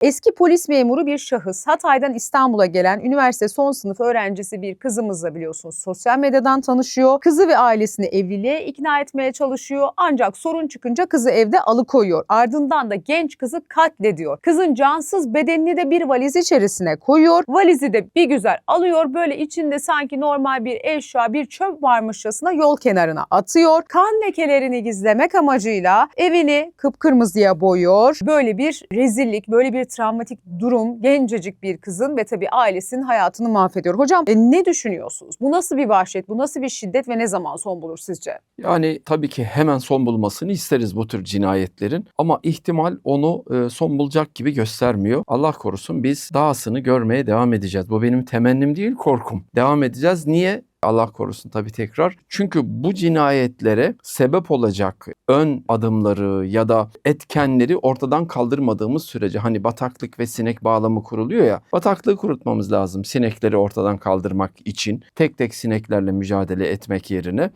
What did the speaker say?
Eski polis memuru bir şahıs Hatay'dan İstanbul'a gelen üniversite son sınıf öğrencisi bir kızımızla biliyorsunuz sosyal medyadan tanışıyor. Kızı ve ailesini evliliğe ikna etmeye çalışıyor ancak sorun çıkınca kızı evde alıkoyuyor. Ardından da genç kızı katlediyor. Kızın cansız bedenini de bir valiz içerisine koyuyor. Valizi de bir güzel alıyor böyle içinde sanki normal bir eşya bir çöp varmışçasına yol kenarına atıyor. Kan lekelerini gizlemek amacıyla evini kıpkırmızıya boyuyor. Böyle bir rezillik, böyle bir travmatik durum gencecik bir kızın ve tabii ailesinin hayatını mahvediyor. Hocam e, ne düşünüyorsunuz? Bu nasıl bir vahşet, bu nasıl bir şiddet ve ne zaman son bulur sizce? Yani tabii ki hemen son bulmasını isteriz bu tür cinayetlerin ama ihtimal onu e, son bulacak gibi göstermiyor. Allah korusun biz dahasını görmeye devam edeceğiz. Bu benim temennim değil korkum. Devam edeceğiz. Niye? Allah korusun tabii tekrar. Çünkü bu cinayetlere sebep olacak ön adımları ya da etkenleri ortadan kaldırmadığımız sürece hani bataklık ve sinek bağlamı kuruluyor ya bataklığı kurutmamız lazım sinekleri ortadan kaldırmak için tek tek sineklerle mücadele etmek yerine